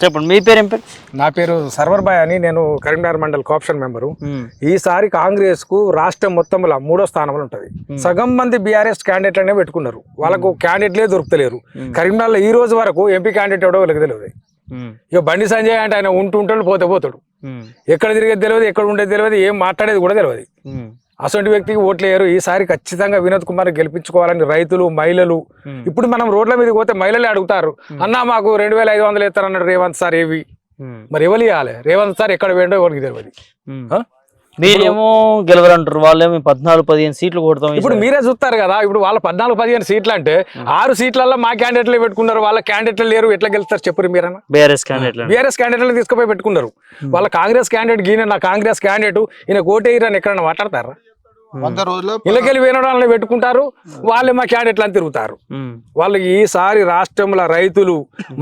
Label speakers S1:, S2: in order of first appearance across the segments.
S1: చెప్పండి మీ పేరు ఏం పేరు?
S2: నా పేరు సర్వర్ బాయ్ అని నేను కరీంనగర్ మండల్ కోఆప్షన్ మెంబరు ఈసారి కాంగ్రెస్కు రాష్ట్రం మొత్తంలో మూడో స్థానంలో ఉంటది. సగం మంది బీఆర్ఎస్ క్యాండిడేట్లనే పెట్టుకున్నారు. వాళ్ళకు క్యాండిడేట్లే దొరుకుతలేరు. కరీంనగర్లో ఈ రోజు వరకు ఎంపీ క్యాండిడేట్ ఎవడో వాళ్ళకి తెలియదు ఇక బండి సంజయ్ అంటే ఆయన ఉంటూ ఉంటాడు పోతే పోతాడు. ఎక్కడ తిరిగేది తెలియదు ఎక్కడ ఉండేది తెలియదు ఏం మాట్లాడేది కూడా తెలియదు అసలు వ్యక్తికి ఓట్లు వేయరు ఈసారి ఖచ్చితంగా వినోద్ కుమార్ గెలిపించుకోవాలని రైతులు మహిళలు. ఇప్పుడు మనం రోడ్ల మీదకి పోతే మహిళలే అడుగుతారు. అన్నా మాకు రెండు వేల ఐదు వందలు ఇస్తారన్నాడు రేవంత్ సార్ ఏవి? మరి ఎవరు ఇవ్వాలి? రేవంత్ సార్ ఎక్కడ పోయిండో ఎవరికి తెలియదు?
S1: మీరేమో గెలవరంటారు వాళ్ళేమో పద్నాలుగు పదిహేను సీట్లు కొడతాం
S2: ఇప్పుడు మీరే చూస్తారు కదా ఇప్పుడు వాళ్ళ పద్నాలుగు పదిహేను సీట్లు అంటే ఆరు సీట్లలో మా క్యాండిడేట్లే పెట్టుకున్నారు. వాళ్ళ క్యాండిడేట్లు లేరు. ఎట్లా గెలుస్తారు చెప్పరు మీరన్నా?
S1: బీఆర్ఎస్ క్యాండిడేట్
S2: బీఆర్ఎస్ క్యాండిడేట్లు తీసుకుపోయి పెట్టుకున్నారు. వాళ్ళ కాంగ్రెస్ క్యాండిడేట్ గీన నా కాంగ్రెస్ క్యాండిడేట్ ఈయన కోటేయరని ఎక్కడన్నా మాట్లాడతారా?
S3: వంద రోజుల్లో
S2: ఇళ్ళకెళ్ళి వినడాలని పెట్టుకుంటారు. వాళ్ళే మా క్యాండిడేట్లు అని తిరుగుతారు. వాళ్ళు ఈసారి రాష్ట్రంలో రైతులు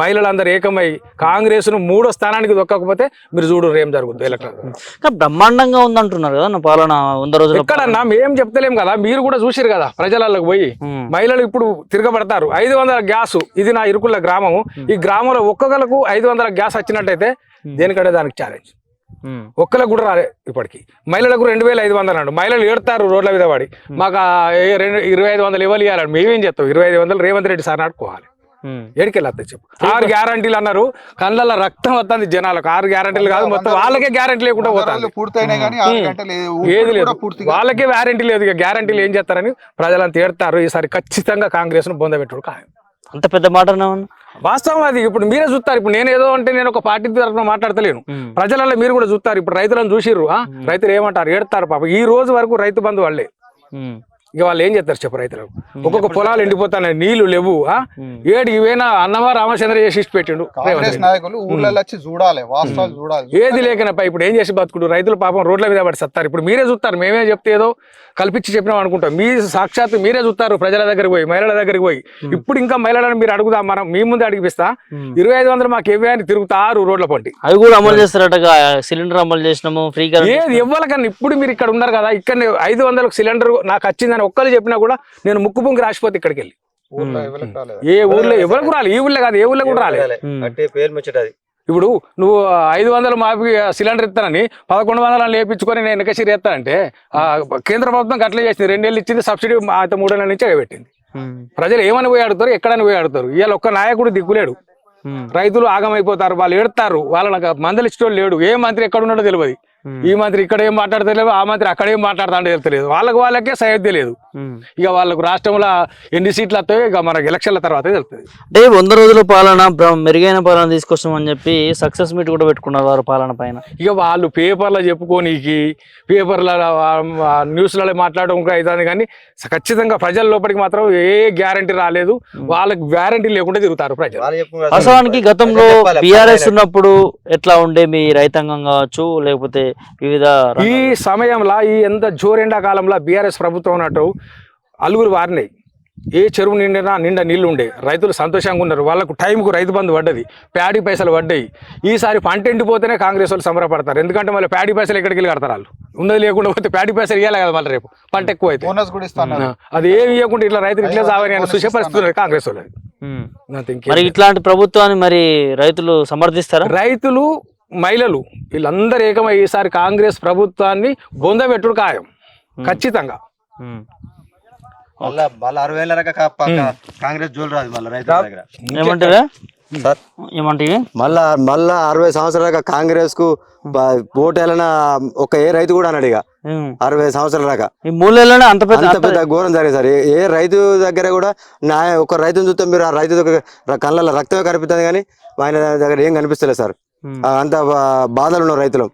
S2: మహిళలందరూ ఏకమై కాంగ్రెస్ను మూడో స్థానానికి దొక్కకపోతే మీరు చూడు ఏం జరుగుతుంది ఎలక్షన్.
S1: బ్రహ్మాండంగా ఉందంటున్నారు కదా పాలన వంద రోజుల
S2: ఎక్కడన్నా మేం చెప్తలేం కదా మీరు కూడా చూసిరు కదా ప్రజలకు పోయి. మహిళలు ఇప్పుడు తిరగబడతారు. ఐదు వందల గ్యాస్ ఇది నా ఇరుకుల గ్రామము. ఈ గ్రామంలో ఒక్కొక్కలకు ఐదు వందల గ్యాస్ వచ్చినట్టయితే దేనికంటే దానికి ఛాలెంజ్. ఒక్కలకు కూడా రాలే ఇప్పటికి. మహిళలకు రెండు వేల ఐదు వందలు అన్నాడు. మహిళలు ఏడతారు రోడ్ల మీద పడి. మాకు రెండు ఇరవై ఐదు వందలు ఇవ్వాలి ఇవ్వాలని మేమేం చెప్తాం ఇరవై ఐదు వందలు రేవంత్ రెడ్డి సార్ ఆడుకోవాలి
S1: ఉమ్.
S2: ఏడికెళ్ళి చెప్పు. ఆరు గ్యారంటీలు అన్నారు. కళ్ళల్లో రక్తం వస్తుంది జనాలకు. ఆరు గ్యారంటీలు కాదు మొత్తం వాళ్ళకే గ్యారంటీ లేకుండా పోతాను ఏది లేదు. వాళ్ళకే వ్యారంటీ లేదు ఇక. గ్యారంటీలు ఏం చేస్తారని ప్రజలంతా ఏడతారు. ఈసారి ఖచ్చితంగా కాంగ్రెస్ను పొందబెట్టుడు ఖాయం.
S1: అంత పెద్ద మాట.
S2: వాస్తవం అది ఇప్పుడు మీరే చూస్తారు. ఇప్పుడు నేను ఏదో అంటే నేను ఒక పార్టీ తరఫున మాట్లాడతలేను. ప్రజలలో మీరు కూడా చూస్తారు. ఇప్పుడు రైతులను చూసిర్రు? రైతులు ఏమంటారు? ఏడతారు పాప. ఈ రోజు వరకు రైతు బంధు వాళ్ళే. ఇక వాళ్ళు ఏం చేస్తారు చెప్పు రైతులకు ఒక్కొక్క పొలాలు ఎండిపోతున్నాయి నీళ్ళు లేవు? ఏడు ఇవేనా అన్నమా రామచంద్ర చేసి ఇచ్చి పెట్టిండు.
S3: కాంగ్రెస్ నాయకులు ఊళ్ళలో వచ్చి చూడాలి వాస్తవాలు చూడాలి.
S2: ఏది లేకనప్ప ఇప్పుడు ఏం చేసి బతుకుడు? రైతులు పాపం రోడ్ల మీద పడి సత్తారు. ఇప్పుడు మీరే చూస్తారు మేమే చెప్తే ఏదో కల్పించి చెప్పినాం అనుకుంటాం. మీ సాక్షాత్ మీరే చూస్తారు ప్రజల దగ్గరికి పోయి మహిళల దగ్గరికి పోయి. ఇప్పుడు ఇంకా మహిళలను మీరు అడుగుదాం మనం మీ ముందే అడిగిపిస్తా ఇరవై ఐదు వందలు మాకు ఇవ్వే అని తిరుగుతారు రోడ్ల పొంటి.
S1: అవి కూడా అమలు చేస్తారట సిలిండర్ అమలు చేసినాము ఫ్రీ కరెంట్
S2: ఏది ఇవ్వాలకన్నా ఇప్పుడు మీరు ఇక్కడ ఉన్నారు కదా ఇక్కడ ఐదు వందలకు సిలిండర్ నాకు వచ్చిందని ఒక్కరు చెప్పినా కూడా నేను ముక్కు పొంగి రాసిపోతే ఇక్కడికి వెళ్ళి
S3: ఊళ్ళో
S2: ఏ ఊర్లో ఎవరికి రాలి ఈ ఊర్లో కాదు ఏ ఊర్లో కూడా రాలేదు
S4: అంటే పేరు ముచ్చటది.
S2: ఇప్పుడు నువ్వు ఐదు వందలు మాపి సిలిండర్ ఇస్తానని పదకొండు వందలు లేపించుకొని నేను వెనకసిరి ఎత్తానంటే ఆ, కేంద్ర ప్రభుత్వం అట్లే చేసింది రెండేళ్ళు ఇచ్చింది సబ్సిడీ అయితే మూడేళ్ళ నుంచి పెట్టింది. ప్రజలు ఏమని పోయి ఆడుతారు ఎక్కడని పోయి ఆడుతారు? ఇవాళ ఒక్క నాయకుడు దిక్కులేడు. రైతులు ఆగమైపోతారు వాళ్ళు ఏడతారు వాళ్ళకి మందలు ఇచ్చేటోళ్ళు లేడు. ఏ మంత్రి ఎక్కడ ఉన్నాడో తెలియదు ఈ మంత్రి ఇక్కడ ఏం మాట్లాడతలేదు ఆ మంత్రి అక్కడ ఏం మాట్లాడతాడో తెలియదు. వాళ్ళకి వాళ్ళకే సైడ్ తెలియదు. ఇక వాళ్ళకు రాష్ట్రంలో ఎన్ని సీట్లు వస్తాయో ఇక మనకి ఎలక్షన్ల తర్వాత తెలుస్తుంది.
S1: అంటే వంద రోజుల పాలన మెరుగైన పాలన తీసుకొస్తామని చెప్పి సక్సెస్ మీట్ కూడా పెట్టుకున్నారు వారు పాలన పైన.
S2: ఇక వాళ్ళు పేపర్లో చెప్పుకోనీకి పేపర్ల న్యూస్లలో మాట్లాడడం ఇంకా అవుతుంది కానీ ఖచ్చితంగా ప్రజల లోపలికి మాత్రం ఏ గ్యారంటీ రాలేదు. వాళ్ళకి గ్యారంటీ లేకుండా తిరుగుతారు ప్రజలు.
S1: వాస్తవానికి గతంలో బీఆర్ఎస్ ఉన్నప్పుడు ఎట్లా ఉండే మీ రైతాంగం కావచ్చు లేకపోతే వివిధ
S2: ఈ సమయంలో ఈ ఎంత జోరెండా కాలంలో బీఆర్ఎస్ ప్రభుత్వం ఉన్నట్టు అలుగురు వారినాయి ఏ చెరువు నిండినా నిండా నీళ్ళు ఉండే రైతులు సంతోషంగా ఉన్నారు. వాళ్ళకు టైంకు రైతు బంధు పడ్డది ప్యాడీ పైసలు పడ్డాయి. ఈసారి పంట ఎండిపోతేనే కాంగ్రెస్ వాళ్ళు సంబరపడతారు. ఎందుకంటే మళ్ళీ ప్యాడీ పైసలు ఎక్కడికి వెళ్ళి కడతారు వాళ్ళు? ఉన్నది లేకుండా పోతే ప్యాడీ పైసలు ఇవ్వాలి కదా మళ్ళీ రేపు పంట ఎక్కువ అయితే.
S3: బోనస్ కూడా ఇస్తాను
S2: అది ఏమి ఇవ్వకుండా ఇట్లా రైతులు ఇట్లా సావని అని చూసే పరిస్థితి ఉన్నది కాంగ్రెస్
S1: మరి ఇట్లాంటి ప్రభుత్వాన్ని మరి రైతులు సమర్థిస్తారా?
S2: రైతులు మహిళలు వీళ్ళందరూ ఏకమై ఈసారి కాంగ్రెస్ ప్రభుత్వాన్ని బొందబెట్టుడు ఖాయం. ఖచ్చితంగా.
S4: మళ్ళా మళ్ళా అరవై కాంగ్రెస్
S1: ఏమంటారా
S5: మళ్ళా మళ్ళా సంవత్సరాల కాంగ్రెస్కు ఓటేలన ఒక ఏ రైతు కూడా అన్నాడు ఇక. అరవై సంవత్సరాల దాకా.
S1: ఈ మూలేళ్ళనే అంత పెద్ద
S5: అంత పెద్ద ఘోరం జరిగింది సార్. ఏ- రైతు దగ్గర కూడా నా ఒక రైతుని చూస్తే మీరు ఆ రైతు దగ్గర కళ్ళల్లో రక్తమే కనిపిస్తుంది కానీ ఆయన దగ్గర ఏం కనిపిస్తలేదు సార్. అంత బాధలు ఉన్నాం రైతులు.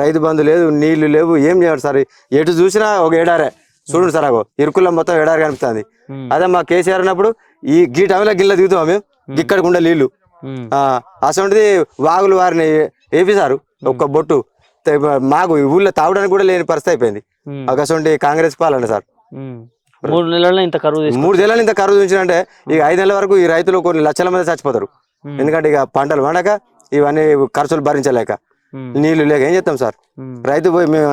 S5: రైతు బంధు లేదు నీళ్ళు లేవు ఏం చేయాలి సార్? ఎటు చూసినా ఒక ఏడారే చూడండి సార్ అగో ఇరుకుల్లో మొత్తం ఏడారి కనిపిస్తుంది. అదే మా కేసీఆర్ అన్నప్పుడు ఈ గీ టైంలో గిల్ల దిగుతాం మేము. ఇక్కడికి ఉండే నీళ్ళు. అసొంటిది వాగులు వారిని వేపిసారు ఒక్క బొట్టు. మాకు ఈ ఊళ్ళో తాగడానికి కూడా లేని పరిస్థితి అయిపోయింది. అసొంటి కాంగ్రెస్ పాలన సార్.
S1: మూడు నెలల్లో ఇంత కరువు
S5: మూడు నెలలు ఇంత కరువు చూసినంటే ఇక ఐదు నెలల వరకు ఈ రైతులు కొన్ని లక్షల మంది చచ్చిపోతారు. ఎందుకంటే ఇక పంటలు పండక ఇవన్నీ ఖర్చులు భరించలేక. నీళ్ళు లేక ఏం చేస్తాం సార్. రైతు పోయి మేము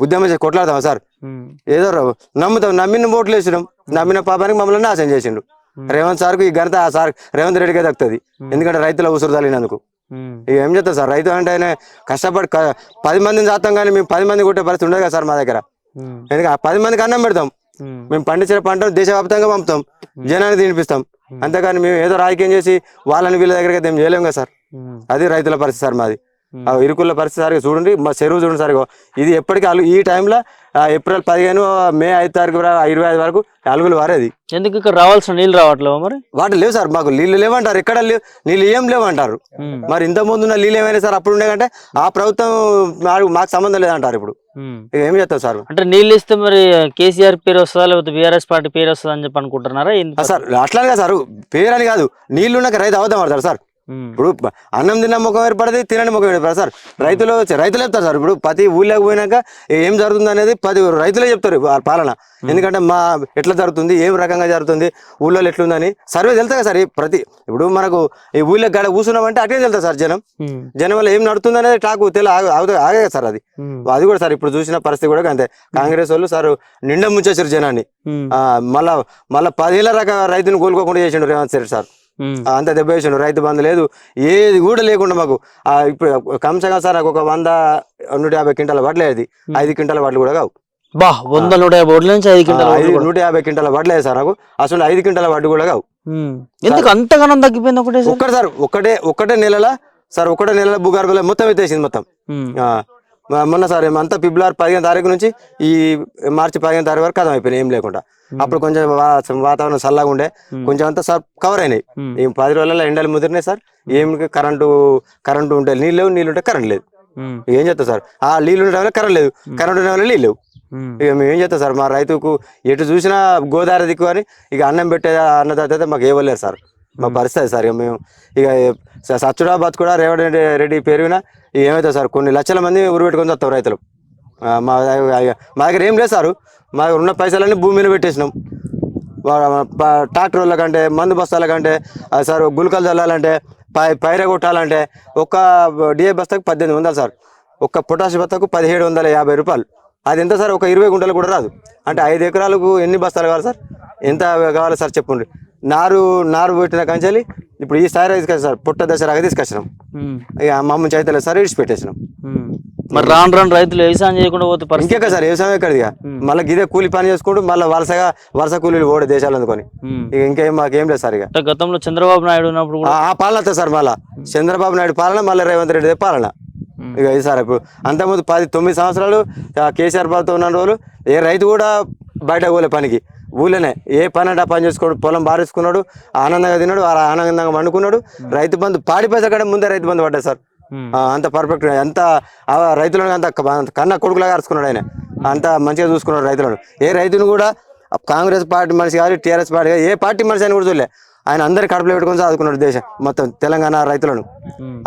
S5: ఉద్యమం చేసి కొట్లాడతాం సార్. ఏదో నమ్ముతాం నమ్మిన ఓట్లు వేసినాం నమ్మిన పాపానికి మమ్మల్ని నాశనం చేసిండు. రేవంత్ సార్కు ఈ ఘనత ఆ సార్ రేవంత్ రెడ్డికే దక్కుతుంది. ఎందుకంటే రైతుల ఉసురు తగినందుకు
S1: ఉమ్,
S5: ఇక ఏం చేస్తాం సార్? రైతు అంటే ఆయన కష్టపడి క- పది మందిని చేస్తాం కానీ మేము పది మంది కొట్టే పరిస్థితి ఉండదు కదా సార్ మా దగ్గర. ఎందుకంటే ఆ పది మందికి అన్నం పెడతాం. మేము. పండించిన పంటను దేశవ్యాప్తంగా పంపుతాం. జనాన్ని తినిపిస్తాం. అంతేగాని మేము ఏదో రాజకీయం చేసి వాళ్ళని వీళ్ళ దగ్గరికి అయితే ఏం చేయలేం కదా సార్. అది రైతుల పరిస్థితి సార్ మాది. ఇరుకుల పరిస్థితి సార్ చూడండి మా చెరువు చూడండి సార్ ఇగో. ఇది ఎప్పటికీ అలు ఈ టైంలో ఏప్రిల్ పదిహేను మే ఐదు తారీఖు ఇరవై ఐదు వరకు అలుగులు వారేది.
S1: ఎందుకు ఇక్కడ రావాల్సిన నీళ్ళు రావట్లేవా మరి?
S5: వాటి లేవు సార్ మాకు నీళ్ళు లేవంటారు ఎక్కడ లేవు నీళ్ళు ఏం లేవంటారు. మరి ఇంత ముందు ఉన్న నీళ్ళు ఏమైనా సార్ అప్పుడు ఉండే కంటే ఆ ప్రభుత్వం మాకు సంబంధం లేదంటారు ఇప్పుడు. ఏం చేస్తాం సార్?
S1: అంటే నీళ్ళు ఇస్తే మరి కేసీఆర్ పేరు వస్తుందా లేకపోతే బీఆర్ఎస్ పార్టీ పేరు వస్తుందా అని చెప్పి అనుకుంటున్నారా?
S5: సార్ అట్లానే కాదు సార్ పేరని కాదు నీళ్ళు ఉన్నాక రైతు అవద్దాం పడతారు సార్. ఇప్పుడు అన్నం తిన్న ముఖం ఏర్పడది తినని ముఖం ఏర్పడదు. సార్ రైతులు రైతులు చెప్తారు సార్ ఇప్పుడు ప్రతి ఊళ్ళోకి పోయినాక ఏం జరుగుతుంది అనేది పది రైతులే చెప్తారు పాలన. ఎందుకంటే మా ఎట్లా జరుగుతుంది ఏం రకంగా జరుగుతుంది ఊళ్ళో ఎట్లుందని సర్వే తెలుస్తుంది సార్ ప్రతి ఇప్పుడు మనకు ఈ ఊళ్ళో గడ కూర్చున్నామంటే అటే తెలుస్తుంది సార్ జనం. జనం వల్ల ఏం నడుతుంది అనేది టాకు తెల ఆగే సార్ అది. అది కూడా సార్ ఇప్పుడు చూసిన పరిస్థితి కూడా అంతే. కాంగ్రెస్ వాళ్ళు సార్ నిండా ముంచేసారు జనాన్ని. మళ్ళా మళ్ళా పదేళ్ళ రక రైతును కోలుకోకుండా చేసిండు రేవంత్ రెడ్డి సార్. అంత దెబ్బ వేసిండు. రైతు బంధు లేదు. ఏది కూడా లేకుండా మాకు ఆ, ఇప్పుడు కంసంగా సార్ నాకు ఒక వంద నూట యాభై క్వింటాల వడ్లు అది. ఐదు క్వింటాల వడ్లు కూడా కావు.
S1: బా వంద నూట యాభై నుంచి ఐదు
S5: నూట యాభై క్వింటాల వడ్లు సార్ నాకు అసలు ఐదు క్వింటాల వడ్లు కూడా కావు.
S1: ఎందుకు అంతగానం తగ్గిపోయింది ఒకటే
S5: ఒక్కటే సార్ ఒకటే ఒకటే నెలల సార్ ఒకటే నెలల భూగర్భంలో మొత్తం ఎత్తేసింది మొత్తం. మొన్న సార్ అంతా ఫిబ్రవరి పదిహేను తారీఖు నుంచి ఈ మార్చి పదిహేను తారీఖు వరకు కథం అయిపోయినాయి ఏం లేకుండా. అప్పుడు కొంచెం వాతావరణం చల్లగా ఉండే కొంచెం అంతా సార్ కవర్ అయినాయి. ఈ పది రోజులలో ఎండలు ముదిరినాయి సార్. ఏం కరెంటు కరెంటు ఉంటే నీళ్ళు లేవు నీళ్ళు ఉంటే కరెంట్ లేదు. ఏం చేస్తాం సార్? ఆ నీళ్ళు ఉండే టైంలో కరెంట్ లేదు. కరెంట్ ఉండే టైంలో నీళ్ళు లేవు. ఇక మేము ఏం చేస్తాం సార్? మా రైతుకు ఎటు చూసినా గోదావరి దిక్కు అని ఇక అన్నం పెట్టే అన్నదాత మాకు ఇవ్వలేరు సార్. మా పరిస్థితి సార్. ఇక మేము ఇక సచ్చుడా బతుకుడా రేవంత్ రెడ్డి రెడ్డి పెరిగినా ఇక ఏమవుతుంది సార్ కొన్ని లక్షల మంది ఉరి పెట్టుకొని వస్తాం రైతులు. మా మా దగ్గర ఏం లేదు సార్. మా దగ్గర ఉన్న పైసలన్నీ భూమి మీద పెట్టేసినాం. వా- ప- ట్రాక్టర్ వాళ్ళ కంటే మందు బస్తాల కంటే సార్ గుల్కలు చల్లాలంటే పై పైర కొట్టాలంటే ఒక్క డిఏ బస్తాకు పద్దెనిమిది వందలు సార్. ఒక్క పొటాష్ బస్తాకు పదిహేడు వందల యాభై రూపాయలు. అది ఎంత సార్? ఒక ఇరవై గుంటలు కూడా రాదు. అంటే ఐదు ఎకరాలకు ఎన్ని బస్తాలు కావాలి సార్? ఎంత కావాలి సార్ చెప్పండి. నారు నారు పెట్టిన కంచెలి ఇప్పుడు ఈ సారి తీసుకొచ్చాం సార్ పుట్ట దశరాగా తీసుకొచ్చినాం.
S1: ఉమ్,
S5: ఇక మమ్మల్ని చైతలేదు సార్ ఇడిచి పెట్టేసినాం.
S1: మరి రాను రాను రైతులు వ్యవసాయం చేయకుండా పోతే
S5: ఇంకెక్క సార్ వ్యవసాయం ఎక్కడిది ఇక? మళ్ళీ గిదే కూలి పని చేసుకుంటూ మళ్ళీ వరుసగా వరుస కూలీలు ఓడే దేశాలు అందుకొని. ఇక ఇంకేం మాకేం లేదు సార్ ఇక.
S1: గతంలో చంద్రబాబు నాయుడు ఉన్నప్పుడు
S5: ఆ పాలన సార్ మళ్ళా. చంద్రబాబు నాయుడు పాలన మళ్ళీ రేవంత్ రెడ్డి పాలన. ఇక ఇది సార్ ఇప్పుడు అంతకుముందు పది తొమ్మిది సంవత్సరాలు కేసీఆర్ బాబుతో ఉన్న రోజులు ఏ రైతు కూడా బయట పోలే పనికి. ఊళ్ళోనే ఏ పని అంటే పని చేసుకోడు పొలం బారేసుకున్నాడు ఆనందంగా తిన్నాడు ఆనందంగా వండుకున్నాడు రైతు బంధు పాడి పైసా కంటే ముందే రైతు బంధు పడ్డాడు సార్. అంత పర్ఫెక్ట్ అంత ఆ రైతులను అంత కన్న కొడుకులాగా అరుచుకున్నాడు ఆయన. అంత మంచిగా చూసుకున్నాడు రైతులను. ఏ రైతును కూడా కాంగ్రెస్ పార్టీ మనిషి కాదు టీఆర్ఎస్ పార్టీ ఏ పార్టీ మనిషి అని కూడా చూడలే. ఆయన అందరి కడుపులో పెట్టుకొని చదువుకున్నాడు దేశం మొత్తం తెలంగాణ రైతులను.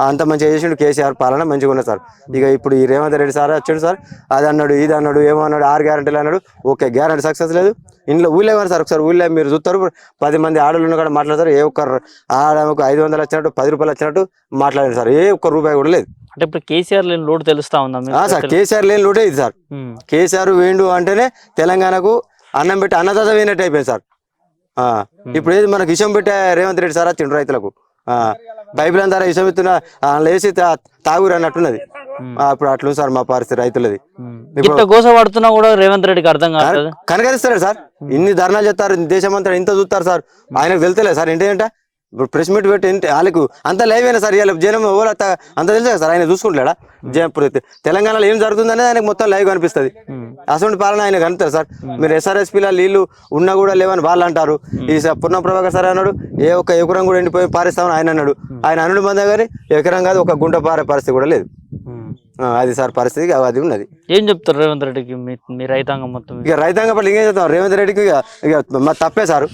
S5: అంత మంచిగా చేసిండు కేసీఆర్ పాలన మంచిగా ఉన్నది సార్. ఇక ఇప్పుడు ఈ రేవంత్ రెడ్డి సార్ వచ్చాడు సార్ అది అన్నాడు ఇది అన్నాడు ఏమో అన్నాడు ఆరు గ్యారంటీలు అన్నాడు. ఓకే గ్యారంటీ సక్సెస్ లేదు. ఇంట్లో ఊళ్ళో సార్ ఒకసారి ఊళ్ళో మీరు చూస్తారు పది మంది ఆడలు కూడా మాట్లాడతారు ఏ ఒక్క ఆడకు ఐదు వందలు వచ్చినట్టు పది రూపాయలు వచ్చినట్టు మాట్లాడారు సార్. ఏ ఒక్క రూపాయి కూడా లేదు.
S1: అంటే ఇప్పుడు కేసీఆర్ లేని లోటు తెలుస్తా ఉందా
S5: సార్ కేసీఆర్ లేని లోటే ఇది సార్. కేసీఆర్ వేండు అంటేనే తెలంగాణకు అన్నం పెట్టి అన్నదాత వేయినట్టు అయిపోయింది సార్. ఇప్పుడు ఏది మనకు విషం పెట్టే రేవంత్ రెడ్డి సార్ వచ్చిండు రైతులకు. ఆ, బైబిల్ అంతా విషం ఇస్తున్న లేచి తాగురు అన్నట్టున్నది. ఆ, ఇప్పుడు అట్లుంది సార్ మా పరిస్థితి రైతులది.
S1: గోస పడుతున్నా కూడా రేవంత్ రెడ్డికి అర్థం కాదు
S5: కనకరిస్తారు సార్. ఇన్ని ధర్నాలు చేస్తారు దేశం అంతా ఇంత చూస్తారు సార్. ఆయనకు తెలుతలేదు సార్ ఏంటంటే ఇప్పుడు ప్రెస్ మీట్ పెట్టి ఏంటి వాళ్ళకు అంత లైవ్ అయినా సార్ ఇవాళ జనం ఎవరు అంత అంత తెలుసు కదా సార్? ఆయన చూసుకుంటాడా జ- ఇప్పుడు తెలంగాణలో ఏం జరుగుతుందనేది ఆయనకు మొత్తం లైవ్ కనిపిస్తుంది. అసలు పాలన ఆయన కనుతారు సార్? మీరు ఎస్ఆర్ఎస్పీలో నీళ్ళు ఉన్నా కూడా లేవని వాళ్ళు అంటారు. ఈ పున్న ప్రభాకర్ సార్ అన్నాడు ఏ ఒక్క ఎకరం కూడా ఎండిపోయి పారేస్తామని ఆయన అన్నాడు. ఆయన అనుడు మందే కానీ ఎకరం కాదు ఒక గుంట పారే పరిస్థితి కూడా లేదు. అది సార్ పరిస్థితి అది ఉన్నది.
S1: ఏం చెప్తారు రేవంత్ రెడ్డికి? మీ రైతాంగం మొత్తం
S5: ఇక రైతాంగ పట్ల ఇంకేం చెప్తాం? రేవంత్ రెడ్డికి ఇక ఇక మా తప్పే సార్.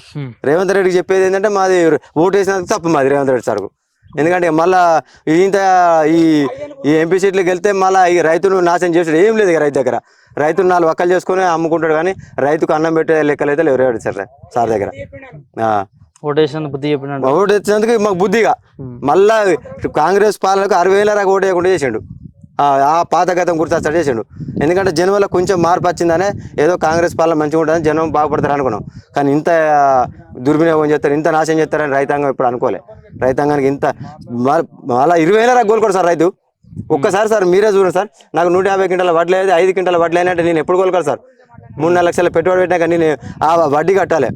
S5: రేవంత్ రెడ్డికి చెప్పేది ఏంటంటే మాది ఓటు వేసినందుకు తప్పు మాది రేవంత్ రెడ్డి సార్కు. ఎందుకంటే మళ్ళా ఇంత ఈ ఈ ఎంపీ సీట్లకు వెళ్తే మళ్ళీ ఈ రైతును నాశనం చేసాడు ఏం లేదు ఇక రైతు దగ్గర. రైతును నాలుగు వక్కలు చేసుకుని అమ్ముకుంటాడు కానీ రైతుకు అన్నం పెట్టే లెక్కలు అయితే లేవు రేవంత్ సార్ సార్ దగ్గర.
S1: బుద్ధి
S5: ఓటు వచ్చినందుకు మాకు బుద్ధిగా మళ్ళా కాంగ్రెస్ పాలనకు అరవై వేల దాకా ఓటు వేయకుండా చేసిండు. ఆ పాత గతం గుర్తొస్తాడు చేసిండు. ఎందుకంటే జనంలో వల్ల కొంచెం మార్పు వచ్చిందనే ఏదో కాంగ్రెస్ పాలన మంచిగా ఉంటుందని జనం బాగుపడతారు అనుకున్నాం. కానీ ఇంత దుర్వినియోగం చేస్తారు ఇంత నాశనం చేస్తారని రైతాంగం ఇప్పుడు అనుకోలే. రైతాంగానికి ఇంత మ- మళ్ళా ఇరవై వేల కోలుకోడు సార్ రైతు. ఒక్కసారి సార్ మీరే చూడండి సార్ నాకు నూట యాభై క్వింటాల వడ్లు అయితే ఐదు క్వింటాల వడ్లు అయినట్టు నేను ఎప్పుడు కోలుకోవాలి సార్? మూడు నాలుగు లక్షల పెట్టుబడి పెట్టినా కానీ నేను ఆ వడ్డీ కట్టాలి.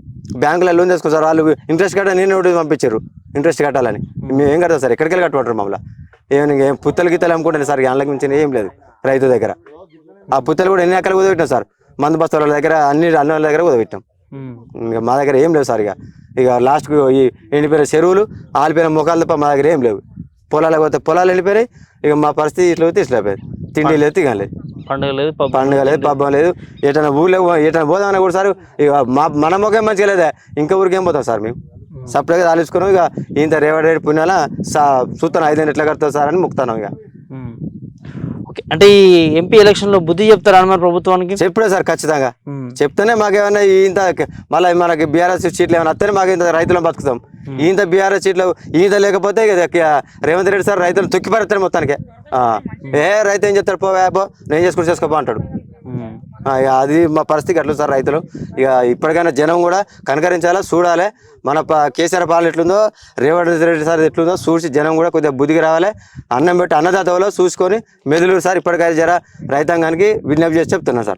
S5: బ్యాంకులో లోన్ చేసుకో సార్ వాళ్ళు ఇంట్రెస్ట్ కట్టాలి నేను నోటీస్ పంపించారు. ఇంట్రెస్ట్ కట్టాలని. మేము ఏం కడతాం సార్? ఎక్కడికి వెళ్ళి కట్టుకుంటారు మమ్మల్ని? ఏం ఏం పుత్తలు గిత్తలు అమ్ముకుంటాను సార్ అందులోకి మించి ఏం లేదు రైతు దగ్గర. ఆ పుత్తలు కూడా ఎన్ని ఎకరాలు కుదబెట్టాం సార్? మందు బస్తాల వాళ్ళ దగ్గర అన్ని అన్ని వాళ్ళ దగ్గర కుదబెట్టాం ఇంకా మా దగ్గర ఏం లేవు సార్ ఇక. ఇక లాస్ట్కు ఈ ఎండిపోయిన చెరువులు ఆలిపోయిన ముఖాలు తప్ప మా దగ్గర ఏం లేవు. పొలాలకు పోతే పొలాలు వెళ్ళిపోయినాయి ఇక మా పరిస్థితి ఇట్లా పోతే ఇట్లా తిండి లేదు తిగా లేదు
S1: పండుగ లేదు.
S5: పండుగ లేదు పబ్బం లేదు. ఎటైనా ఊళ్ళో ఎటైనా పోదామన్నా కూడా సార్ ఇక మా మన ముఖం మంచిగా లేదా? ఇంకా ఊరికి ఏం పోతాం సార్ మేము? సపరేట్గా ఆలోచుకున్నాం ఇక ఇంత రేవడి రేటు పుణ్యాల సా చూస్తాను ఐదు ఎట్లా కడతాం సార్ అని ముక్తాను ఇక.
S1: అంటే ఈ ఎంపీ ఎలక్షన్లో బుద్ధి చెప్తారా మరి ప్రభుత్వానికి?
S5: చెప్పినా సార్ ఖచ్చితంగా. చెప్తేనే మాకేమన్నా ఇంత మళ్ళీ మనకి బీఆర్ఎస్ సీట్లు ఏమైనా వస్తేనే మాకు ఇంత రైతులను బతుకుతాం. ఇంత బీఆర్ఎస్ సీట్లు ఇంత లేకపోతే రేవంత్ రెడ్డి సార్ రైతులు తొక్కి పడతారు మొత్తానికి. ఏ రైతు ఏం చెప్తాడు పో పో నేను చేసుకుని చేసుకోపో అంటాడు. అది మా పరిస్థితి అట్లా సార్ రైతులు. ఇక ఇప్పటికైనా జనం కూడా కనకరించాలా చూడాలి. మన కేసీఆర్ పాలన ఎట్లుందో రేవంత్ రెడ్డి సార్ ఎట్లుందో చూసి జనం కూడా కొద్దిగా బుద్ధికి రావాలి. అన్నం పెట్టి అన్నదాతలో చూసుకొని మెదులు సార్ ఇప్పటికైనా జర రైతాంగానికి విజ్ఞప్తి చేసి చెప్తున్నాను సార్.